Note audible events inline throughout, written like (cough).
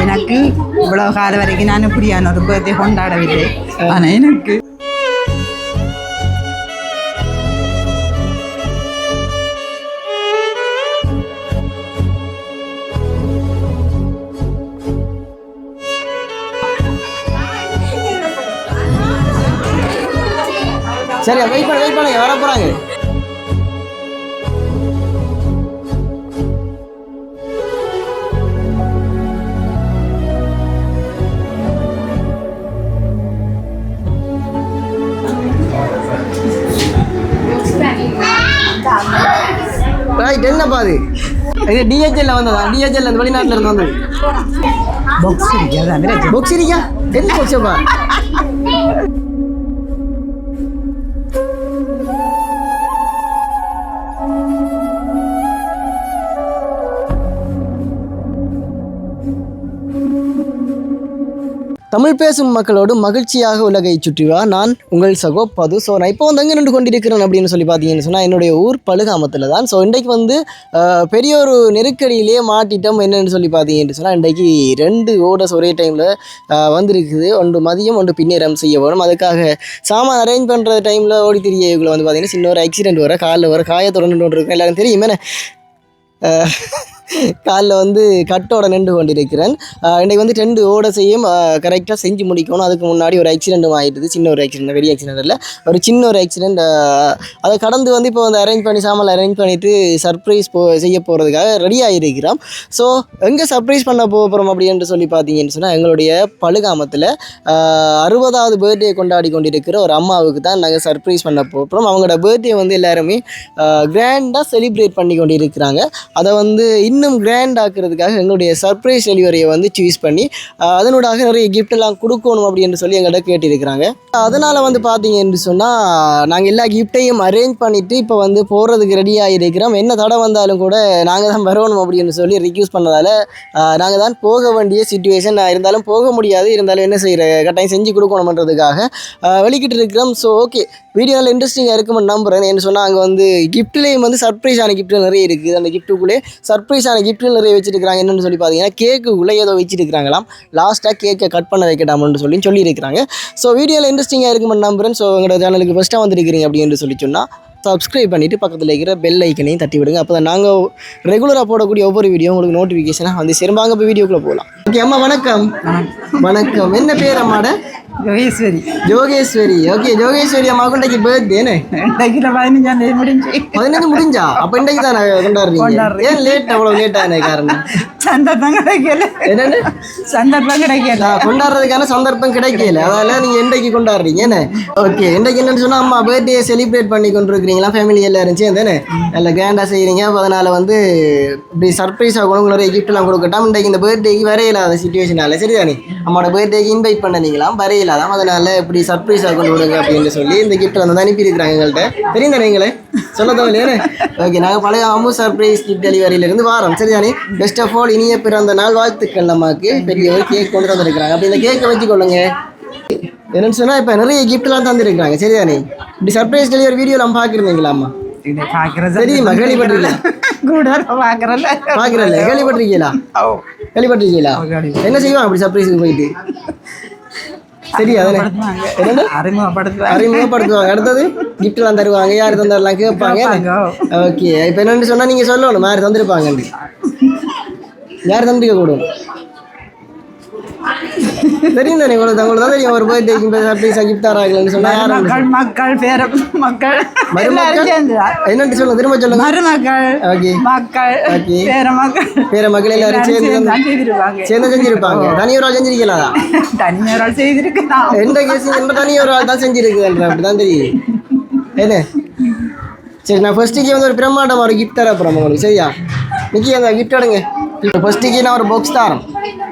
எனக்கு இவ்வளவு காலம் வரைக்கும் நான் இப்படியான ஒரு பர்த்டே கொண்டாடவில்லை ஆனா எனக்கு சரி வெயிட் பண்ண வெயிட் பண்ணுங்க வர போறாங்க ரைட் என்னப்பா அது இது டிஹெச்எல்ல வந்ததா? டிஹெச்எல்ல இந்த வெளிநாட்டுல இருந்து வந்தது. பாக்ஸ் இருக்காது புக்ஸ் இருக்கா என்ன புக்ஸ்ப்பா தமிழ் பேசும் மக்களோடு மகிழ்ச்சியாக உலகை சுற்றிவா நான் உங்கள் சகோ பது. ஸோ நான் இப்போ வந்து எங்கே நின்று கொண்டிருக்கிறேன் அப்படின்னு சொல்லி பார்த்தீங்கன்னு சொன்னால் என்னுடைய ஊர் பழுகாமத்தில் தான். ஸோ இன்றைக்கு வந்து பெரிய ஒரு நெருக்கடியிலே மாட்டிட்டோம் என்னென்னு சொல்லி பார்த்தீங்கன்னு சொன்னால் இன்றைக்கு ரெண்டு ஓடஸ் ஒரே டைமில் வந்திருக்குது. ஒன்று மதியம் ஒன்று பின்னேறம் செய்ய வரும் அதுக்காக சாமான் அரேஞ்ச் பண்ணுற டைமில் ஓடி திரியக்குள்ள வந்து பார்த்தீங்கன்னா சின்ன ஒரு ஆக்சிடென்ட் வர காலில் வர காயத்தோட ஒன்று இருக்கும் எல்லாரும் தெரியுமே காலில் வந்து கட்டோட நின்று கொண்டிருக்கிறேன். இன்றைக்கு வந்து ரெண்டு ஓட செய்யும் கரெக்டாக செஞ்சு முடிக்கணும். அதுக்கு முன்னாடி ஒரு ஆக்சிடென்ட்டும் ஆகிடுது சின்ன ஒரு ஆக்சிடென்ட் பெரிய ஆக்சிடென்ட் இல்லை. ஒரு சின்ன ஒரு ஆக்சிடென்ட் அதை கடந்து வந்து இப்போ வந்து அரேஞ்ச் பண்ணி சாமல் அரேஞ்ச் பண்ணிவிட்டு சர்ப்ரைஸ் போ செய்ய போகிறதுக்காக ரெடி ஆகியிருக்கிறோம் ஸோ எங்கே சர்ப்ரைஸ் பண்ண போக போகிறோம் அப்படின்னு சொல்லி பார்த்தீங்கன்னு சொன்னால் எங்களுடைய பழுகாமத்தில் அறுபதாவது பர்த்டே கொண்டாடி கொண்டிருக்கிற ஒரு அம்மாவுக்கு தான் நாங்கள் சர்ப்ரைஸ் பண்ண போகிறோம் அவங்களோட பர்த்டே வந்து எல்லாருமே கிராண்டாக செலிப்ரேட் பண்ணி கொண்டிருக்கிறாங்க. அதை வந்து இன்னும் கிராண்ட் ஆக்குறதுக்காக எங்களுடைய சர்ப்ரைஸ் டெலிவரியை வந்து சூஸ் பண்ணி அதனோடாக அதனூடாக நிறைய gift எல்லாம் கொடுக்கணும் அப்படின்னு சொல்லி எங்கள்கிட்ட கேட்டிருக்கிறாங்க. அதனால் வந்து பார்த்தீங்க என்று சொன்னால் நாங்கள் எல்லா கிஃப்ட்டையும் அரேஞ்ச் பண்ணிவிட்டு இப்போ வந்து போகிறதுக்கு ரெடியாக இருக்கிறோம் என்ன தடை வந்தாலும் கூட நாங்கள் தான் வரணும் அப்படின்னு சொல்லி ரிக்யூஸ் பண்ணதால் நாங்கள் தான் போக வேண்டிய சுச்சுவேஷன் இருந்தாலும் போக முடியாது. இருந்தாலும் என்ன செய்கிற கட்டாயம் செஞ்சு கொடுக்கணுன்றதுக்காக வெளிக்கிட்டு இருக்கிறோம். ஸோ ஓகே வீடியோ நல்லா இன்ட்ரெஸ்டிங்காக இருக்கும்னு நம்புகிறேன் என்ன சொன்னால் அங்கே வந்து கிஃப்ட்லேயும் வந்து சர்ப்ரைஸான கிஃப்ட் நிறைய இருக்குது. அந்த கிஃப்ட்டுக்குள்ளே சர்ப்ரைஸ் சர்ப்ரைஸான கிஃப்ட்கள் நிறைய வச்சிருக்காங்க என்னன்னு சொல்லி பார்த்தீங்கன்னா கேக்குக்குள்ளே ஏதோ வச்சிருக்கிறாங்களாம். லாஸ்ட்டாக கேக்கை கட் பண்ண வைக்கட்டாமன்னு சொல்லி சொல்லியிருக்கிறாங்க. ஸோ வீடியோவில் இன்ட்ரெஸ்டிங்காக இருக்கும்னு நம்புகிறேன் ஸோ எங்களோட சேனலுக்கு ஃபஸ்ட்டாக வந்திருக்கிறீங்க அப்படின்னு சொல்லி சொன்னால் சப்ஸ்கிரைப் பண்ணிவிட்டு பக்கத்தில் இருக்கிற பெல் ஐக்கனையும் தட்டி விடுங்க. அப்போ தான் நாங்கள் ரெகுலராக போடக்கூடிய ஒவ்வொரு வீடியோ உங்களுக்கு நோட்டிஃபிகேஷனாக வந்து சிறம்பாங்க இப்போ வீடியோக்குள்ளே போகலாம் ஓகே அம்மா வணக்கம். வணக்கம். என்ன பேர் அம்மாட? பதினஞ்சாம் தேதி முடிஞ்சு பதினஞ்சு முடிஞ்சா அப்ப இன்னைக்கு தான் கொண்டாடுறீங்க ஏன் லேட் அவ்வளவு லேட் ஆன காரணம் சந்தர்ப்பம் கிடைக்கல என்னன்னு சந்தர்ப்பம் கிடைக்கல நான் கொண்டாடுறதுக்கான சந்தர்ப்பம் கிடைக்கல அதால நீங்க இன்றைக்கு கொண்டாடுறீங்க என்ன ஓகே இன்றைக்கு என்னன்னு சொன்னா அம்மா பர்த்டே செலிப்ரேட் பண்ணி கொண்டிருக்கிறீங்களா ஃபேமிலி எல்லாரும் சேர்ந்து நல்ல கிராண்டா செய்றீங்க அப்ப அதனால வந்து இப்படி சர்ப்ரைஸ் ஆகணும் நிறைய gift எல்லாம் கொடுக்கட்டும் இன்றைக்கு இந்த பர்த்டேக்கு வரையில்லாத சுச்சுவேஷனால சரிதானே அம்மாவோட பர்த்டேக்கு இன்வைட் பண்ணீங்களாம் வரையில்லாதான் அதனால இப்படி சர்ப்ரைஸ் கொண்டு விடுங்க அப்படின்னு சொல்லி இந்த gift வந்து அனுப்பி இருக்கிறாங்க எங்கள்கிட்ட. தெரியும் தானே நீங்களே சொல்ல தேவையில்லையே ஓகே நாங்கள் பழைய அம்மு சர்ப்ரைஸ் கிஃப்ட் டெலிவரியிலேருந்து வாரோம். சரிதானே? பெஸ்ட் ஆஃப் ஆல் இனிய பிறந்த நாள் வாழ்த்துக்கள் நமக்கு பெரிய ஒரு கேக் கொண்டு வந்திருக்கிறாங்க அப்படி இந்த கேக்கை வச்சுக்கொள்ளுங்க என்னன்னு சொன்னால் இப்போ நிறைய கிஃப்ட்லாம் தந்துருக்காங்க சரிதானே? இப்படி சர்ப்ரைஸ் டெலிவரி வீடியோ நம்ம பார்க்குறீங்களா அம்மா? இதை பார்க்கறது? தெரியுமா? கேள்விப்பட்டிருக்கீங்களா? கூட பார்க்கறல பார்க்குறல கேள்விப்பட்டிருக்கீங்களா? ஓ கேள்விப்பட்டிருக்கீங்களா? என்ன செய்வோம் அப்படி சர்ப்ரைஸுக்கு போயிட்டு? சரியா அதானே அறிமுகப்படுத்துவாங்க. அறிமுகப்படுத்துவாங்க. அடுத்தது கிஃப்ட்லாம் தருவாங்க. யார் தந்தாரெல்லாம் கேட்பாங்க. ஓகே இப்போ என்னன்னு சொன்னா நீங்க சொல்லணும். யார் தந்திருப்பாங்க யார் தந்திருக்க கூடும் தெரியும் தானே உங்களுக்கு உங்களுக்கு தான் தெரியும் ஒரு பர்த்டேக்கு சர்ப்ரைஸ் கிஃப்ட் தராங்கன்னு சொன்னா யார் மக்கள் மக்கள். பேர மக்கள் என்னன்னு சொல்லுங்க திரும்ப சொல்லுங்க மருமக்கள் ஓகே. மக்கள் Okay. பேர மக்கள் பேர மக்கள் எல்லாரும் சேர்ந்து சேர்ந்து வந்து- தான் செய்திருப்பாங்க. சேர்ந்து செஞ்சிருப்பாங்க. தனி ஒரு ஆள் செய்திருக்கலாம். எந்த கேஸ் எந்த தனி ஒரு ஆள் தான் செஞ்சிருக்குதுன்ற அப்படிதான் தெரியும் என்ன? சரி நான் ஃபர்ஸ்ட்டுக்கு வந்து ஒரு பிரம்மாண்டம் ஒரு கிஃப்ட் தர போகிறேன் உங்களுக்கு சரியா? நிக்கி அந்த கிஃப்ட் எடுங்க. இப்போ ஃபர்ஸ்ட்டுக்கு நான் ஒரு பாக்ஸ் தரேன்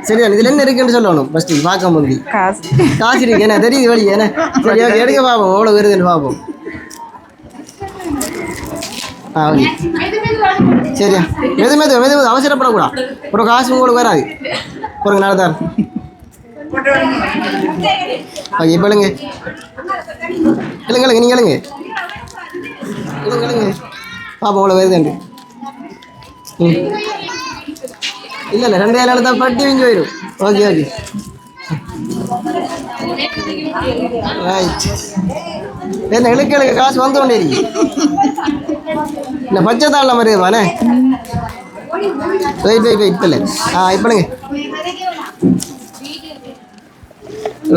சரியா? இதில் என்ன இருக்குன்னு சொல்லணும். ஃபர்ஸ்ட்டுக்கு பார்க்க முந்தி. காசு. காசு இருக்கு. என்ன? தெரியுது வழி. என்ன? சரி ஓகே எடுக்க பார்ப்போம் எவ்வளோ வருதுன்னு பார்ப்போம் ஆ ஓகே. சரியா? மெது மெது மெது மெது. அவசரப்படக்கூடாது. அப்புறம் காசு உங்களுக்கு வராது. நாளை தரேன் ஓகே இப்போ எழுங்க. எழுங்க எழுங்க நீங்கள் எழுங்க. எழுங்க எழுங்க. பாப்போம் எவ்வளோ வருதுண்டு ம். இல்லை இல்லை ரெண்டு ஏழு പട്ടി பட்டி വരും. Okay okay. ஓகே என்ன இழுக்க இழுக்க காசு வந்து கொண்டே இருக்கு இந்த பச்சை தாளில் மாதிரி வானே வெயிட் வெயிட் வெயிட் இல்லை ஆ இப்போங்க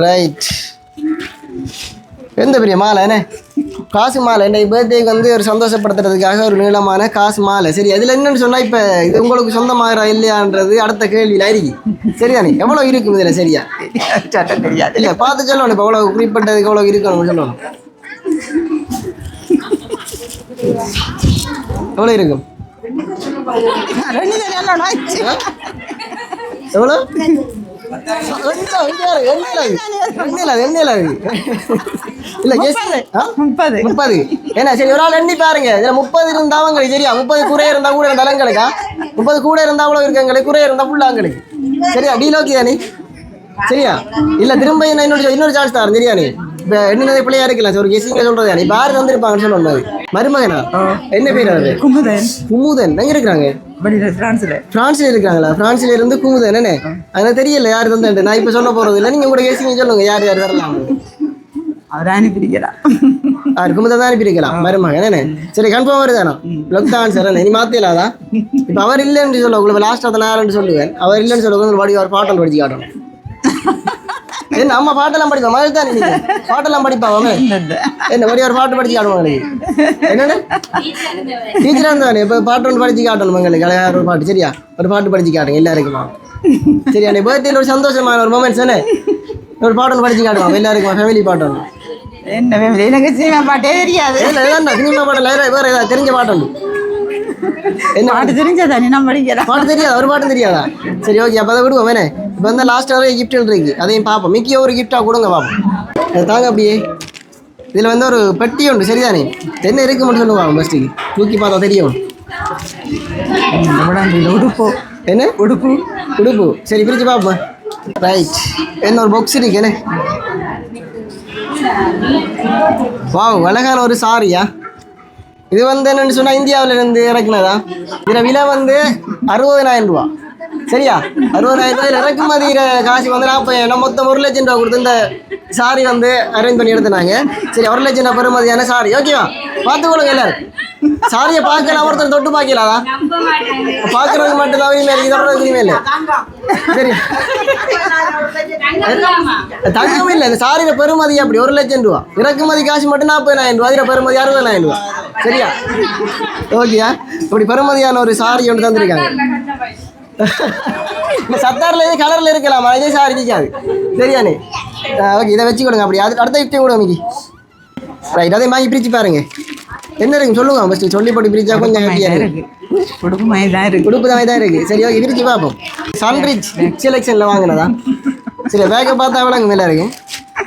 ரைட் எந்த பெரிய மாலை என்ன காசு மாலை என்ன பர்த்டேக்கு வந்து ஒரு சந்தோஷப்படுத்துறதுக்காக ஒரு நீளமான காசு மாலை சரி அதில் என்னன்னு சொன்னால் இப்போ இது உங்களுக்கு சொந்தமாகறா இல்லையான்றது அடுத்த கேள்வியில் இருக்கு சரியானே எவ்வளோ இருக்கும் இதில்? சரியா? தெரியாது. இல்லை பார்த்து சொல்லணும். இப்போ எவ்வளோ குறிப்பிட்டதுக்கு எவ்வளோ இருக்கணும் சொல்லணும். எவ்வளோ இருக்கும்? எவ்வளோ முப்பது. முப்பது என்ன சரி ஒரு ஆள் எண்ணி பாருங்க. இதுல முப்பது இருந்தாவங்களுக்கு சரியா முப்பது குறை இருந்தா கூட இருந்தா எங்களுக்கா முப்பது கூட இருந்தா அவ்வளோ இருக்கு எங்களுக்கு. இருந்தா ஃபுல்லா எங்களுக்கு சரியா? டீல் ஓகே தானே சரியா? இல்ல திரும்ப என்ன இன்னொரு இன்னொரு சான்ஸ் தரேன். சரியா நீ? இப்போ என்ன பிள்ளையா இருக்கலாம் ஒரு கெசிங்க சொல்றது நீ பாரு வந்திருப்பாங்கன்னு சொன்னோம் மருமகனா? என்ன பேர் அவரு குமுதன். குமுதன். எங்க இருக்கிறாங்க? பிரான்ஸில் இருக்காங்களா பிரான்ஸ்ல இருந்து குமுதன். என்ன எனக்கு தெரியல யார் தந்தேன் நான் இப்ப சொல்ல போறது இல்லை. நீங்க கூட கெசிங்க சொல்லுங்க. யார் யார் வரலாம்? அவர் அனுப்பியிருக்கிறார் யார் குமுதன் தான் அனுப்பியிருக்கலாம் மருமகன். என்ன சரி கன்ஃபார்ம் வருதானா லொக் ஆன்சர் நீ மாத்தியலாதா இப்போ அவர் இல்லைன்னு சொல்ல உங்களுக்கு லாஸ்ட் அதை நான் சொல்லுவேன். அவர் இல்லைன்னு சொல்ல உங்களுக்கு பாடி அவர் பாட்டல் படிச்சு காட்டணும். என்ன அம்மா பாட்டெல்லாம் படிப்பா மகள் தான் நீங்க பாட்டெல்லாம் படிப்பா அவன். என்ன வடி ஒரு பாட்டு படிச்சு காட்டுவாங்க எனக்கு என்னென்ன டீச்சராக இருந்தானே இப்போ பாட்டு ஒன்று படிச்சு காட்டணும் உங்களுக்கு அழகாக ஒரு பாட்டு சரியா? ஒரு பாட்டு படிச்சு காட்டுங்க எல்லாருக்குமா? சரியா நீ பர்த்டேல ஒரு சந்தோஷமான ஒரு மூமெண்ட்ஸ் என்ன ஒரு பாட்டு ஒன்று படிச்சு காட்டுவாங்க எல்லாருக்குமா? ஃபேமிலி பாட்டு ஒன்று என்ன family? எனக்கு சினிமா பாட்டே தெரியாது. இல்லை சினிமா பாட்டில் வேற வேற ஏதாவது தெரிஞ்ச பாட்டு உண்டு என்ன? பாட்டு தெரிஞ்சதானே நான் படிக்கிறேன் பாட்டு தெரியாதா? ஒரு பாட்டும் தெரியாதா? சரி ஓகே அப்போ அதை விடுவோம் வேணே. இப்போ வந்து லாஸ்ட் வரை கிஃப்ட்கள் இருக்கு. அதையும் பார்ப்போம். மிக்கிய ஒரு கிஃப்டாக கொடுங்க பார்ப்போம் அதை தாங்க அப்படியே. இதில் வந்து ஒரு பெட்டி உண்டு. சரிதானே? என்ன இருக்கு மட்டும் சொல்லுவாங்க ஃபஸ்ட்டுக்கு தூக்கி பார்த்தா தெரியும். உடுப்போ. என்ன? உடுப்பு. உடுப்பு. சரி பிரித்து பார்ப்போம். ரைட் என்ன ஒரு பாக்ஸ் இருக்கு என்ன? வாவ் அழகான ஒரு சாரியா இது வந்து என்னன்னு சொன்னால் இந்தியாவுல இருந்து இறக்குனதா? இதில் விலை வந்து அறுபதனாயிரம் ரூபா. சரியா? அறுபதாயிரம் ரூபாயில் இறக்குமதி காசு வந்து நாற்பதாயிரம் மொத்தம் ஒரு லட்சம் ரூபா கொடுத்து இந்த சாரி வந்து அரேஞ்ச் பண்ணி எடுத்துனாங்க. சரி ஒரு லட்சம் ரூபா பெறுமதியான சாரி ஓகேவா பார்த்துக்கொள்ளுங்க எல்லாரும். சாரியை பார்க்கல ஒருத்தர் தொட்டு பார்க்கலாதா? பார்க்குறது மட்டும் தான் உரிமை இருக்கு தொடர்றது உரிமை இல்லை. சரி. தங்கம் இல்லை இந்த சாரியில பெறுமதி அப்படி ஒரு லட்சம் ரூபா. இறக்குமதி காசு மட்டும் நாற்பதாயிரம் ரூபா அதில் பெறுமதி அறுபதாயிரம் ரூபா. சரியா? ஓகேயா இப்படி பெறுமதியான ஒரு சாரி ஒன்று தந்திருக்காங்க. சத்தாரில் இது கலரில் இருக்கலாம். இதே சாரி இருக்காது. சரியானே? ஓகே இதை வச்சு கொடுங்க அப்படி அது அடுத்த கிஃப்டையும் கொடுங்க மிக்கி ரைட் அதே வாங்கி பிரித்து பாருங்க. என்ன இருக்கு? சொல்லுங்க ஃபஸ்ட்டு சொல்லி போட்டு பிரிச்சா கொஞ்சம் ஹாப்பியாக இருக்கு. உடுப்பு மாதிரி தான் இருக்கு. உடுப்பு தான் தான் இருக்கு. சரி ஓகே பிரிச்சு பார்ப்போம். சன்ரிச் செலெக்ஷனில் வாங்கினதா? சரி பேக்கை பார்த்தா எவ்வளோங்க மேலே இருக்கு?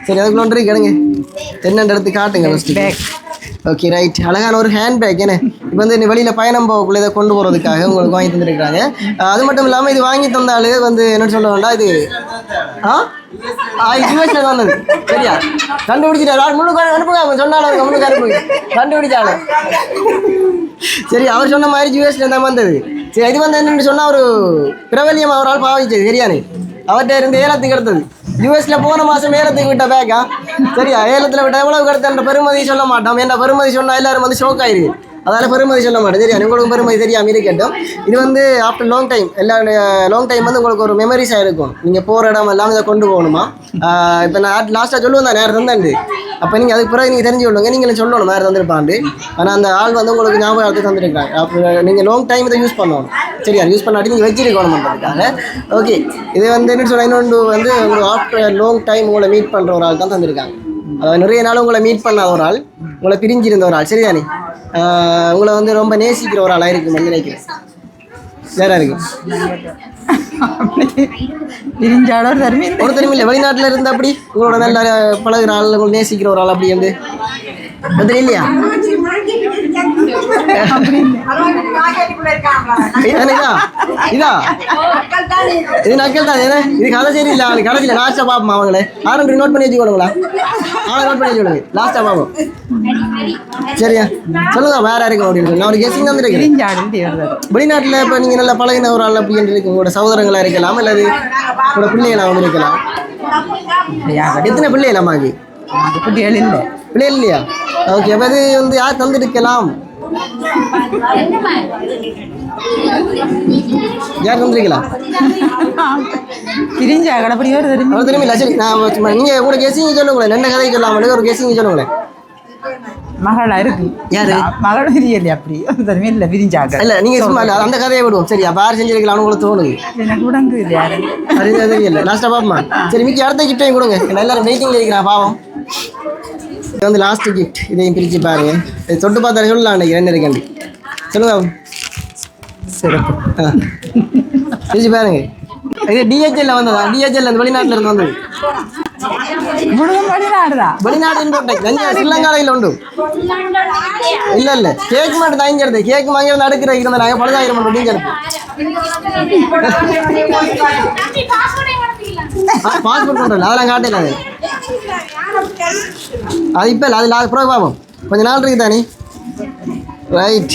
சரி அதுக்குள்ள ஒன்று இருக்கு எடுங்க. என்னென்ன எடுத்து காட்டுங்க ஃபஸ்ட்டு பேக் ஓகே ரைட் அழகான ஒரு ஹேண்ட் பேக் என்ன? இப்போ வந்து நீ வெளியில் பயணம் போகக்குள்ள இதை கொண்டு போகிறதுக்காக உங்களுக்கு வாங்கி தந்துருக்காங்க அது மட்டும் இல்லாமல் இது வாங்கி தந்தாலே வந்து என்ன சொல்ல வேண்டாம் இது ஆ? ஆ யூஎஸ்ல வந்தது சரியா? கண்டுபிடிச்சிட்டாரு முழுக்க அனுப்புங்க அவன் சொன்னாலும் அவங்க முன்னுக்கு அனுப்புங்க கண்டுபிடிச்சாலும். சரி அவர் சொன்ன மாதிரி யூஎஸ்ல தான் வந்தது. சரி இது வந்து என்னன்னு சொன்னால் ஒரு பிரபல்யம் அவரால் பாவிச்சது சரியானே அவர்கிட்ட இருந்து ஏலத்துக்கு எடுத்தது. யூஎஸ்ல போன மாசம் ஏலத்துக்கு விட்ட பேக்கா சரியா? ஏலத்துல விட்ட எவ்வளவு எடுத்தன்ற பெருமதி சொல்ல மாட்டோம். என்ன பெருமதி சொன்னா எல்லாரும் வந்து ஷோக் ஆயிருக்கு அதால பெருமதி சொல்ல மாட்டேன் சரியா உங்களுக்கு பெருமதி தெரியாம இருக்கட்டும். இது வந்து ஆஃப்டர் லாங் டைம் எல்லா லாங் டைம் வந்து உங்களுக்கு ஒரு மெமரிஸாக இருக்கும். நீங்கள் போகிற இடம் எல்லாம் இதை கொண்டு போகணுமா? இப்போ நான் லாஸ்ட்டாக சொல்லுவேன் தான். நேரம் தந்தேன் அப்போ நீங்கள் அதுக்கு பிறகு நீங்கள் தெரிஞ்சு கொள்ளுங்க. நீங்களும் சொல்லணும் வேறு தந்திருப்பாண்டு ஆனால் அந்த ஆள் வந்து உங்களுக்கு ஞாபகத்தை தந்திருக்காங்க. அப்போ நீங்கள் லாங் டைம் இதை யூஸ் பண்ணணும். சரியா? யூஸ் பண்ணாட்டி நீங்கள் வச்சிருக்கணும் பண்ணுறதுக்காக ஓகே இது வந்து என்ன சொல்ல இன்னொன்று வந்து உங்களுக்கு ஆஃப்டர் லாங் டைம் உங்களை மீட் பண்ணுற ஒரு ஆள் தான் தந்திருக்காங்க. அதாவது நிறைய நாள் உங்களை மீட் பண்ணாத ஒரு ஆள் உங்களை பிரிஞ்சிருந்த ஒரு ஆள். சரிதானே? உங்களை வந்து ரொம்ப நேசிக்கிற ஒரு ஆளாக இருக்குன்னு நினைக்கிறேன். வேற இருக்கு? பிரிஞ்சாளர் தருமி ஒருத்தரும் இல்லை வெளிநாட்டில் இருந்து அப்படி உங்களோட நல்ல பழகுற ஆள் நேசிக்கிற ஒரு ஆள் அப்படி வந்து? ஒருத்தர் இல்லையா இதா இதா இது நக்கல் தான் ஏன்னா இது கதை சரி இல்லை அவனுக்கு கடைசியில் லாஸ்ட்டாக பார்ப்போம் அவங்களே. ஆரம்பி நோட் பண்ணி வச்சுக்கோங்களா அவனை நோட் பண்ணி வச்சுக்கோங்க லாஸ்ட்டாக பார்ப்போம் சரியா? சொல்லுங்க வேற யாருக்கு அப்படின்னு சொல்லி நான் ஒரு கெஸ்டிங் தந்துருக்கேன் வெளிநாட்டில் இப்போ நீங்கள் நல்லா பழகின ஒரு ஆள் அப்படின்னு இருக்கு உங்களோட சகோதரங்களா இருக்கலாம் அல்லது உங்களோட பிள்ளைகளாகவும் இருக்கலாம். எத்தனை பிள்ளைகள் அம்மாக்கு? குட்டிகள் இல்லை பிள்ளைகள் இல்லையா ஓகே அப்போ அது வந்து யார் தந்திருக்கலாம்? யார் தந்திருக்கலாம்? பிரிஞ்சா கடப்படி ஒரு தெரியும்? இல்லை சரி நான் சும்மா நீங்கள் கூட கெஸிங்க சொல்லுங்களேன் ரெண்டு கதையை சொல்லாமல் ஒரு கெஸிங்க சொல்லுங்களேன். மகளா இருக்கு. யாரு? மகளும் தெரியல அப்படி. ஒரு தெரியும்? இல்லை பிரிஞ்சாக்க இல்லை நீங்கள் சும்மா இல்லை அந்த கதையை விடுவோம். சரி அப்போ யார் செஞ்சிருக்கலாம்னு உங்களுக்கு தோணுது? எனக்கு உடங்கு இல்லை யாரு அது இது தெரியல லாஸ்ட்டாக பார்ப்போமா சரி மிக்கி அடுத்த கிஃப்டையும் கொடுங்க. எல்லாரும் வெயிட்டிங்கில் இருக்கிறேன் பாவம். இது வந்து லாஸ்ட் கிஃப்ட் இதையும் பிரித்து பாருங்க. இது தொட்டு பார்த்தா சொல்லலாம் அன்றைக்கி ரெண்டு இருக்கண்டி சொல்லுங்க. சிறப்பு. ஆ. பிரித்து பாருங்க. இது டிஹெச்எல்ல வந்ததா? டிஹெச்எல் அந்த வெளிநாட்டில் இருந்து வந்தது? ഇവിടുന്ന് വെളിനാടാ வெளிநாடு இன்போர்ட் கஞ்சி ஸ்ரீலங்காவில் உண்டு இல்ல இல்ல கேக் மட்டும் தாங்கிறது கேக் வாங்கி அடுக்கிற இருந்த நாங்கள் பழுதாயிரம் மட்டும் பாஸ்போர்ட் பண்ணுறோம் அதெல்லாம் காட்டல அது அது இப்போ இல்லை அது லா- அப்புறம் பார்ப்போம் கொஞ்ச நாள் இருக்கு தானே ரைட்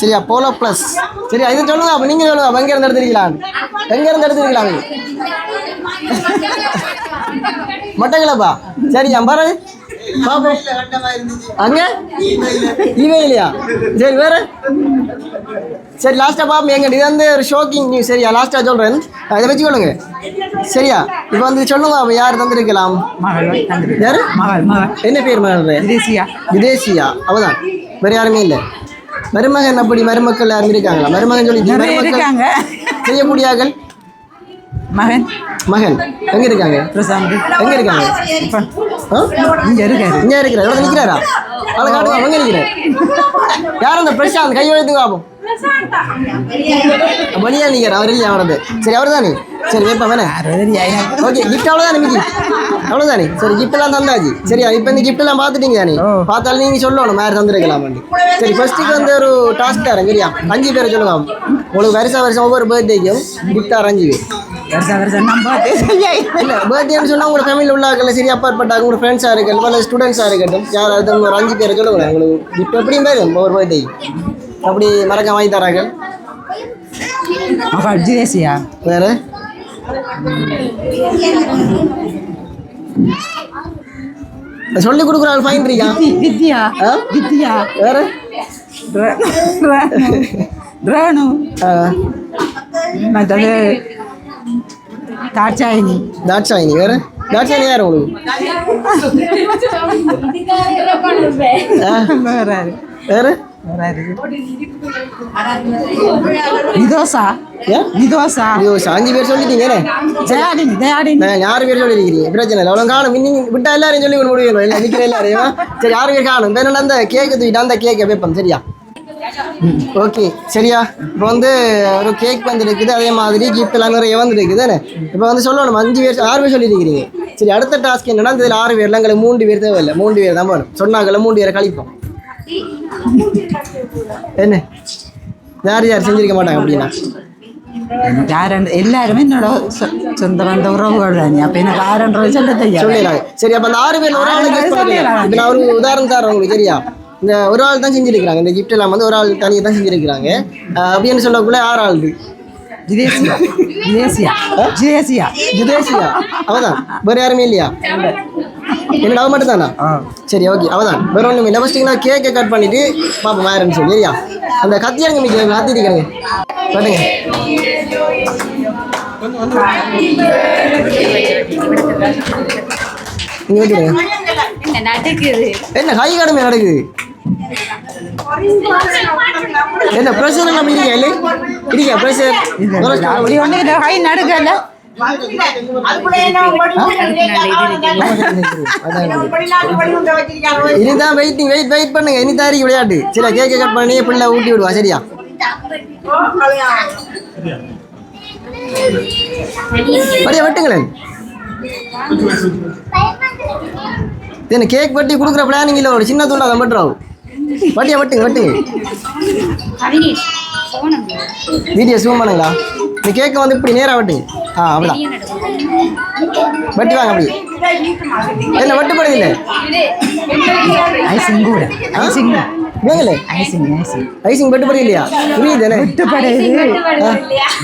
சரியா போலோ ப்ளஸ் சரியா இது சொல்லுங்க அப்போ நீங்கள் சொல்லுங்க அப்போ எங்கே இருந்து எடுத்துருக்கலாம் எங்கே இருந்து எடுத்துருக்கலாம் மட்டங்களப்பா சரியா பாரு. பாப்போம். அங்க? இமெயிலையா? சரி வேற. சரி லாஸ்ட்டாக பார்ப்போம் எங்க இது வந்து ஒரு ஷோக்கிங் நியூஸ் சரியா? லாஸ்ட்டாக சொல்கிறேன் இதை வச்சுக்கொள்ளுங்க சரியா? இப்போ வந்து சொல்லுங்க அப்போ யார் தந்திருக்கலாம்? யாரு? என்ன பேர் மகள் விதேசியா. விதேசியா. அவதான் வேற யாருமே இல்லை. மருமகன் அப்படி மருமக்கள் யாரும் இருக்காங்களா? மருமகன் சொல்லி செய்யக்கூடியார்கள். மகன். மகன். எங்க இருக்காங்க? பிரசாந்த். எங்க இருக்காங்க? இங்க இருக்காரு. இங்க இருக்கிறார் நிக்கிறாரா? அதை காட்டுங்க அவங்க நிக்கிறார். யார் அந்த பிரசாந்த்? கை எழுத்து பாப்போம். மணியா நிக்கிறார் அவர் இல்லையா அவரது சரி அவர் தானே சரி வைப்பா வேணே. ஓகே கிஃப்ட் அவ்வளோதானே மிக்கி அவ்வளோதானே சரி gift எல்லாம் தந்தாச்சு. சரியா? இப்போ இந்த gift எல்லாம் பார்த்துட்டீங்க தானே. பார்த்தாலும் நீங்கள் சொல்லணும் மேலே தந்துருக்கலாம் சரி ஃபர்ஸ்ட்டுக்கு வந்து ஒரு டாஸ்க் தரேன் சரியா? அஞ்சு பேரை சொல்லுங்க உங்களுக்கு வருஷம் வருஷம் ஒவ்வொரு பர்த்டேக்கும் கிஃப்ட் தரேன் அஞ்சு பேர். வருஷம் வருஷம் நம்ம இல்லை பர்த்டேன்னு சொன்னால் உங்களோட ஃபேமிலியில் உள்ளாக்கல சரி அப்பாற்பட்டாங்க உங்களோட ஃப்ரெண்ட்ஸாக இருக்கட்டும் இல்லை ஸ்டூடெண்ட்ஸாக இருக்கட்டும் யாராவது ஒரு அஞ்சு பேரை சொல்லுங்களேன் உங்களுக்கு gift எப்படியும் பேர் ஒரு பர்த்டே அப்படி மறக்க வாங்கி தராங்க ஜிதேசியா வேறு? சொல்லி கொடுக்குற ஆள் ஃபைன் இருக்கா வித்யா? வித்யா வேறு? ரேணு. மற்றது தாட்சாயினி. தாட்சாயினி வேறு? தாட்சாயினி யார் உங்களுக்கு? (laughs) வேற? வேறு? ஐயோ அஞ்சு பேர் தயாடினி நான் யாரு பேர் சொல்லியிருக்கிறீங்க பிரச்சனை இல்லை அவ்வளோ காணும் விட்டா எல்லாரையும் சொல்லி கொண்டு முடியும் இல்லை நிற்கிற எல்லாரையும் சரி யாரு பேர் காணும் வேணும் அந்த கேக்கு தூக்கிட்டு அந்த கேக்கை வைப்போம் சரியா ஓகே சரியா இப்போ வந்து ஒரு கேக் வந்துருக்குது அதே மாதிரி எல்லாம் நிறைய வந்துருக்குது தானே இப்போ வந்து சொல்லணும் அஞ்சு பேர் ஆறு பேர் சொல்லியிருக்கிறீங்க சரி அடுத்த டாஸ்க் என்னன்னா இதில் ஆறு பேர்லாம் எங்களுக்கு மூன்று பேர் தேவையில்லை மூன்று பேர் தான் வேணும் சொன்னாங்கல்ல மூன்று பேரை கழிப்போம் என்ன? யார் யார் செஞ்சிருக்க மாட்டாங்க அப்படின்னா? ஆரண்டு எல்லாருமே என்னோட சொந்த பந்த உறவுகள் தானே. அப்போ எனக்கு ஆரண்டு சொல்ல தெரியாது. சரி அப்ப அந்த ஆறு பேர்ல ஒரு ஆள் நான் ஒரு உதாரணம் தரேன் உங்களுக்கு சரியா? இந்த ஒரு ஆள் தான் செஞ்சிருக்கிறாங்க. இந்த gift எல்லாம் வந்து ஒரு ஆள் தனியாக தான் செஞ்சிருக்கிறாங்க. அப்படின்னு சொல்லக்குள்ள ஆறு ஆள் ஜிதேசியா ஜிதேசியா ஜிதேசியா ஜுதேஷியா அவதான் வேற யாருமே இல்லையா என்னோட அவ மட்டும் தானா ஆ சரி ஓகே அவதான் வேற ஒன்றும் இல்லை ஃபஸ்ட்டு நான் கேக்கை கட் பண்ணிட்டு பாப்போம் வேறன்னு சொல்லி சரியா அந்த கத்தி எடுங்க மிக்க கத்தி இருக்கிறேங்க கட்டுங்க வெட்டிடுங்க நடக்குது என்ன கை கடுமை நடக்குது என்ன ப்ரெஷர் எல்லாம் இல்லை? இருக்கா பிரசர் அப்படி ஒன்று ஹை நடுக்கல இனிதான் வெயிட்டிங் வெயிட் வெயிட் பண்ணுங்க. இனி தாரிக்கு விளையாட்டு. சில கேக்கை கட் பண்ணி பிள்ளை ஊட்டி விடுவா சரியா? அப்படியே வெட்டுங்களேன். என்ன கேக் வெட்டி கொடுக்குற பிளானிங் இல்லை ஒரு சின்ன துண்டா தான் வெட்டுறாவும் வட்டியா வட்டுங்க வட்டுங்க வீடியோ ஜூம் பண்ணுங்களா இந்த கேக்கை வந்து இப்படி நேராக வெட்டுங்க ஆ அவ்வளோ வெட்டி வாங்க அப்படி. என்ன வெட்டுப்படுது இல்லை ஐசிங் கூட. ஐசிங் வேங்களே ஐசிங் ஐசிங் ஐசிங் வெட்டுப்படுது இல்லையா புரியுது தானே? வெட்டுப்படையுது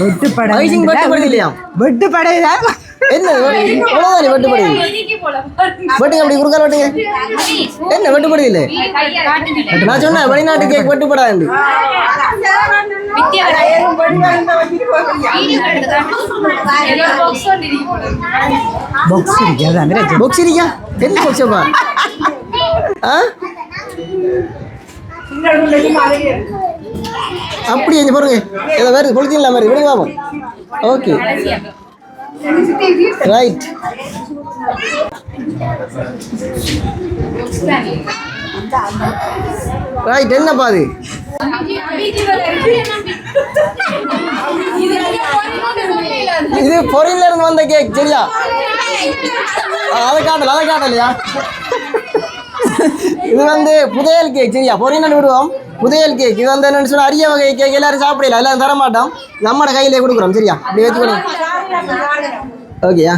வெட்டுப்படை ஐசிங் வெட்டுப்படுது இல்லையா வெட்டுப்படையுதா என்ன அவ்வளோதான் வெட்டுப்படுது வெட்டுங்க அப்படி குறுக்கால வெட்டுங்க. என்ன வெட்டுப்படுது இல்லை? நான் சொன்னேன் வெளிநாட்டு கேக் வெட்டுப்படாது பாக்ஸ் இருக்கு. அதான் ரஜி பொக்ஸ் என்ன பொக்ஸப்பா ஆ? அப்படி இங்க பாருங்க. ஏதோ வேறு பொழுது மாதிரி விடுங்க பாப்போம் ஓகே ரைட் ரைட் என்னப்பா அது இது பொரியல இருந்து வந்த கேக் சரியா? அதை காட்டல அதை காட்டலையா? இது வந்து புதையல் கேக் சரியா? பொரியல் விடுவோம். புதையல் கேக் இது வந்து என்னன்னு சொன்னால் அரிய வகை கேக் எல்லாரும் சாப்பிடல. எல்லாரும் தர மாட்டோம் நம்மட கையிலே கொடுக்குறோம். சரியா? அப்படி வச்சுக்கணும் ஓகேயா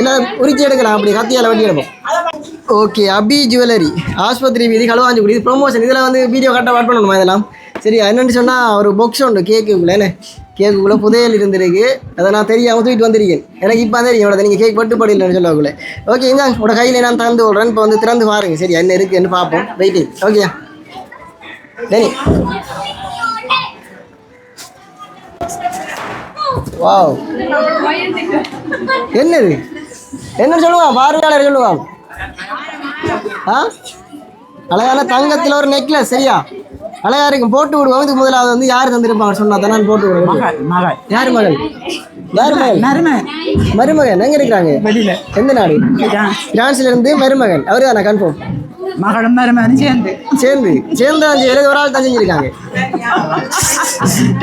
இல்லை உரிச்சு எடுக்கலாம். அப்படி கத்தியால் வெட்டி எடுப்போம். ஓகே அபி ஜுவல்லரி ஆஸ்பத்திரி வீதி களுவாஞ்சிக்குடி இது ப்ரொமோஷன் இதில் வந்து வீடியோ கரெக்டாக வாட் பண்ணணுமா இதெல்லாம்? சரியா? என்னென்னு சொன்னால் ஒரு பொக்ஸ் உண்டு. கேக்குக்குள்ளே என்ன? கேக்குக்குள்ளே புதையல் இருந்திருக்கு. அதை நான் தெரியாமல் தூக்கிட்டு வந்திருக்கேன். எனக்கு இப்போ தெரியும். இவ்வளோ நீங்கள் கேக் பட்டு இல்லைன்னு சொல்லக்குள்ளே ஓகே இந்த உங்களோட கையில் நான் தந்து விட்றேன் இப்போ வந்து திறந்து பாருங்க. சரி என்ன இருக்குன்னு பார்ப்போம். வெயிட்டிங் ஓகேயா டேனி வாவ். என்னது? என்னன்னு சொல்லுவான் பார்வையாளர் சொல்லுவான் ஆ? அழகான தங்கத்தில் ஒரு நெக்லஸ் சரியா? அழகா இருக்கும். போட்டு விடுவோம் இதுக்கு முதலாவது வந்து யார் தந்திருப்பாங்க சொன்னா தான் போட்டு மகள். யார் மகள்? மருமகன் மருமகன் எங்க இருக்கிறாங்க? வெளியில. எந்த நாடு? பிரான்ஸ்ல இருந்து மருமகன். அவரு தானே கன்ஃபார்ம் மகளும் மருமகனும் சேர்ந்து. சேர்ந்து. சேர்ந்து அஞ்சு எழுது ஒரு ஆள் தான் செஞ்சிருக்காங்க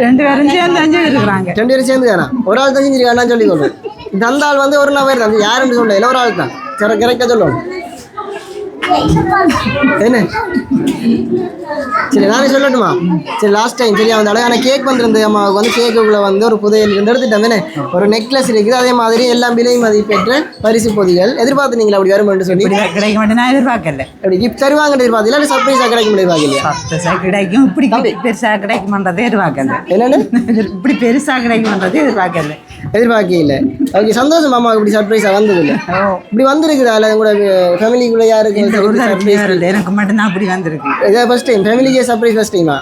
ரெண்டு பேரும் சேர்ந்து அஞ்சு இருக்கிறாங்க. ரெண்டு பேரும் சேர்ந்து தானா? ஒரு ஆள் தான் செஞ்சிருக்கான்னு சொல்லி கொள்றேன். இந்த ஆள் வந்து ஒரு நபர் தான். யாருன்னு சொல்ல இல்லை ஒரு ஆள் தான். கரெக்டாக சொல்லணும் என்ன? சரி நானே சொல்லட்டுமா? சரி லாஸ்ட் டைம் சரி அந்த அழகான கேக் வந்திருந்தது. அம்மாவுக்கு வந்து கேக்குக்குள்ள வந்து ஒரு புதையல் இருந்து எடுத்துட்டோம் என்ன? ஒரு நெக்லஸ் இருக்குது. அதே மாதிரி எல்லாம் விலை மதிப்பெற்ற பரிசு பொதிகள். எதிர்பார்த்தீங்களா அப்படி வருமென்று சொல்லி. கிடைக்க மாட்டேன் நான் எதிர்பார்க்கல. அப்படி கிஃப்ட் தருவாங்கன்னு எதிர்பார்த்தீங்களா இல்லை சர்ப்ரைஸாக கிடைக்கும் எதிர்பார்க்கலையா? பத்து கிடைக்கும். இப்படி பெருசா கிடைக்குமன்றதே எதிர்பார்க்கல. என்னன்னு? இப்படி பெருசா கிடைக்குமன்றதே எதிர்பார்க்கல. எதிர்பார்க்கல ஓகே சந்தோஷம் அம்மாவுக்கு இப்படி சர்ப்ரைஸாக வந்தது இல்லை ஓ. இப்படி வந்திருக்குதா? இல்லை உங்களோட ஃபேமிலிக்குள்ள யாருக்கு வரல எனக்கு மட்டும்தான் அப்படி வந்திருக்கு. இதான் ஃபர்ஸ்ட் டைம் ஃபேமிலிக்கே சர்ப்ரைஸ் ஃபர்ஸ்ட் டைமா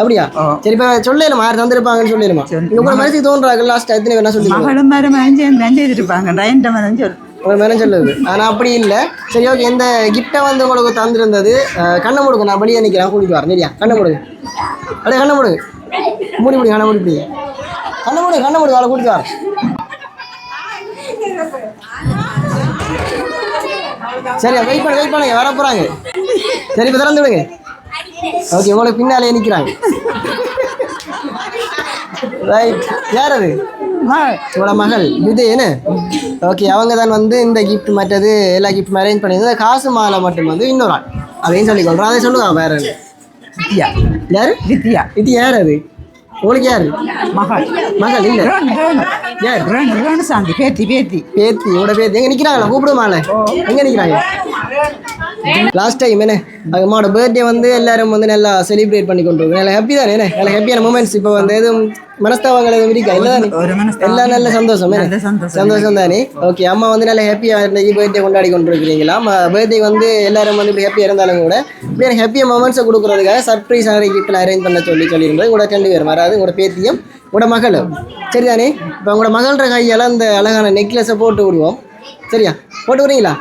அப்படியா? சரி இப்போ சொல்லலுமா யார் தந்திருப்பாங்கன்னு சொல்லிடுமா இங்க கூட மனசுக்கு தோன்றாங்க. லாஸ்ட் எத்தனை பேர் சொல்லி மகளும் மதம் சொல் உங்க மேலே சொல்லுது. ஆனால் அப்படி இல்லை. சரி ஓகே இந்த கிஃப்ட்டை வந்து உங்களுக்கு தந்திருந்தது கண்ணை முடுங்க. நான் வெளியே நிற்கிறேன் கூட்டிட்டு வரேன். சரியா? கண்ணை முடுங்க. அப்படியே கண்ணை முடுங்க மூடி முடி கண்ணை மூடி பிடி கண்ணை முடுங்க கண்ணை அவளை கூட்டிட்டு வரேன் சரி வெயிட் பண்ண வெயிட் பண்ணுங்க வர போகிறாங்க சரி இப்போ திறந்து விடுங்க. ஓகே உங்களுக்கு பின்னாலே நிற்கிறாங்க ரைட் யார் அது? உங்களோட மகள். இது என்ன? ஓகே அவங்க தான் வந்து இந்த கிஃப்ட் மற்றது எல்லா கிஃப்ட்டும் அரேஞ்ச் பண்ணியிருந்தது. காசு மாலை மட்டும் வந்து இன்னொரு ஆள். அதையும் சொல்லி கொள்றோம். அதை சொல்லுவாங்க வேற யாரு? வித்யா. இது யார் அது? உங்களுக்கு யாரு? மகள். மகள் இல்ல. யார்? ரேணு ரேணு சாந்தி பேத்தி பேத்தி. பேத்தி உங்களோட பேத்தி. எங்க நிக்கிறாங்களா? கூப்பிடுமால எங்க நிக்கிறாங்க? லாஸ்ட் டைம் என்ன? அம்மாவோட பர்த்டே வந்து எல்லாரும் வந்து நல்லா செலிப்ரேட் பண்ணி கொண்டு நல்லா ஹாப்பி தானே என்ன? நல்லா ஹாப்பியான மூமெண்ட்ஸ் இப்போ வந்து எதுவும் மனஸ்தாபங்கள் மனசு எல்லாம் நல்ல சந்தோஷம் சந்தோஷம். தானே ஓகே அம்மா வந்து நல்ல ஹாப்பியாக இன்னைக்கு பர்த்டே கொண்டாடி கொண்டு இருக்கிறீங்களா பர்த்டே வந்து எல்லாரும் வந்து ஹாப்பியாக இருந்தாலும் கூட இப்படி ஹாப்பியாக மொமெண்ட்ஸை கொடுக்குறதுக்காக சர்ப்ரைஸ் நிறைய கிஃப்ட்டில் அரேஞ்ச் பண்ண சொல்லி சொல்லியிருந்தது கூட ரெண்டு பேரும் வராது உங்களோட பேத்தியும் உங்களோட மகளும் சரிதானே இப்போ உங்களோட மகள்ற கையால் அந்த அழகான நெக்லஸை போட்டு விடுவோம் சரியா போட்டு விடுறீங்களா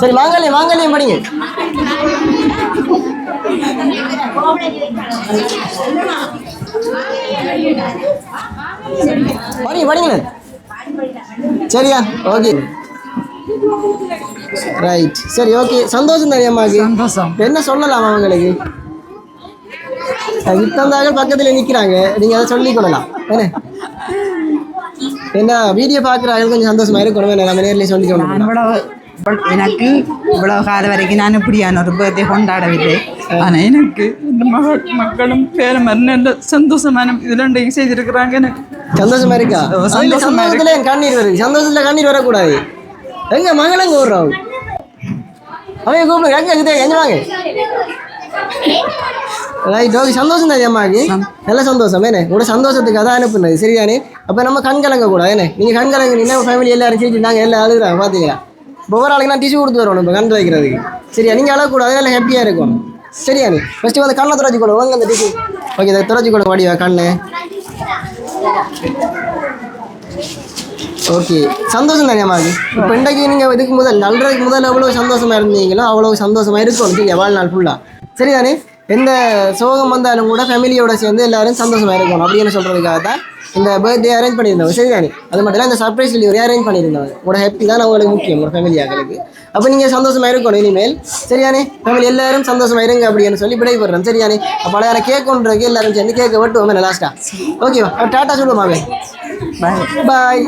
சரி வாங்கலையும் வாங்கலையும் படிங்க படிங்க படிங்களேன் சரியா? ஓகே. ரைட் சரி ஓகே. சந்தோஷம் தானே சந்தோஷம். என்ன சொல்லலாம் அவங்களுக்கு? வித்தந்தாக பக்கத்தில் நிற்கிறாங்க நீங்கள் அதை சொல்லிக் கொள்ளலாம். என்ன? என்ன வீடியோ பார்க்குறாங்க கொஞ்சம் சந்தோஷமா இருக்கணும் நம்ம நேர்லயே சொல்லி சொல்லணும் எனக்கு இவ்வளவு காலம் வரைக்கும் நான் இப்படியான ஒரு பர்த்டே கொண்டாடவில்லை. ஆனா எனக்கு இந்த மகள் மக்களும் பேரும் நல்ல சந்தோஷமான இதுலண்டையும் செய்திருக்கிறாங்க எனக்கு. சந்தோஷமா இருக்கா? சந்தோஷமா இருக்கு. சந்தோஷத்துல என் கண்ணீர் வருது. சந்தோஷத்துல கண்ணீர் வரக்கூடாது. எங்க மகளங்க விடுறாங்க அவங்க கூப்பிடுங்க எங்க எங்க வாங்க? ரைட் ஓகே சந்தோஷம் தான் அம்மாக்கு நல்ல சந்தோஷம் ஏனே உங்களோட சந்தோஷத்துக்கு அதான் அனுப்புனது சரிதானே அப்போ நம்ம கண் கலங்க கூடாது ஏனே நீங்கள் கண் கலங்குனீங்கன்னா ஃபேமிலி எல்லாரும் சிரிச்சு நாங்கள் எல்லாம் அழுகுறாங்க பார்த்தீங்களா ஒவ்வொரு ஆளுக்கு நான் டிஷ்யூ கொடுத்து வரணும் இப்போ கண் வைக்கிறதுக்கு சரியா நீங்கள் அழக்கூடாது நல்லா ஹாப்பியாக இருக்கும் சரியா நீ ஃபஸ்ட்டு வந்து கண்ணை துறைச்சி கொடு வாங்க அந்த டிஷ்யூ ஓகே இதை துறைச்சி கொடு வடிவா கண்ணு ஓகே சந்தோஷம் தானே அம்மாவுக்கு இப்போ இன்றைக்கு நீங்கள் இதுக்கு முதல் நல்றதுக்கு முதல் எவ்வளோ சந்தோஷமா இருந்தீங்களோ அவ்வளோ சந்தோஷமா இருக்கணும் சரியா வாழ்நாள் ஃபுல்லாக சரிதானே எந்த சோகம் வந்தாலும் கூட ஃபேமிலியோட சேர்ந்து எல்லாரும் சந்தோஷமாக இருக்கணும். அப்படின்னு சொல்கிறதுக்காக தான் இந்த பர்த்டே அரேஞ்ச் பண்ணியிருந்தவங்க சரிதானே? அது மட்டும் இல்லை இந்த சர்ப்ரைஸ் டெலிவரி அரேஞ்ச் பண்ணியிருந்தவங்க உங்களோட ஹாப்பி தான் உங்களுக்கு முக்கியம் உங்களோட ஃபேமிலியாங்களுக்கு அப்போ நீங்கள் சந்தோஷமாக இருக்கணும் இனிமேல். சரியானே ஃபேமிலி எல்லாரும் சந்தோஷமா இருங்க அப்படின்னு சொல்லி விடைபெறேன் சரியானே அப்போ அழகான கேக் ஒன்றுக்கு எல்லாரும் சேர்ந்து கேட்க வெட்டுவோம் லாஸ்ட்டாக ஓகேவா டாட்டா சொல்லுவோமாவே பாய் பாய்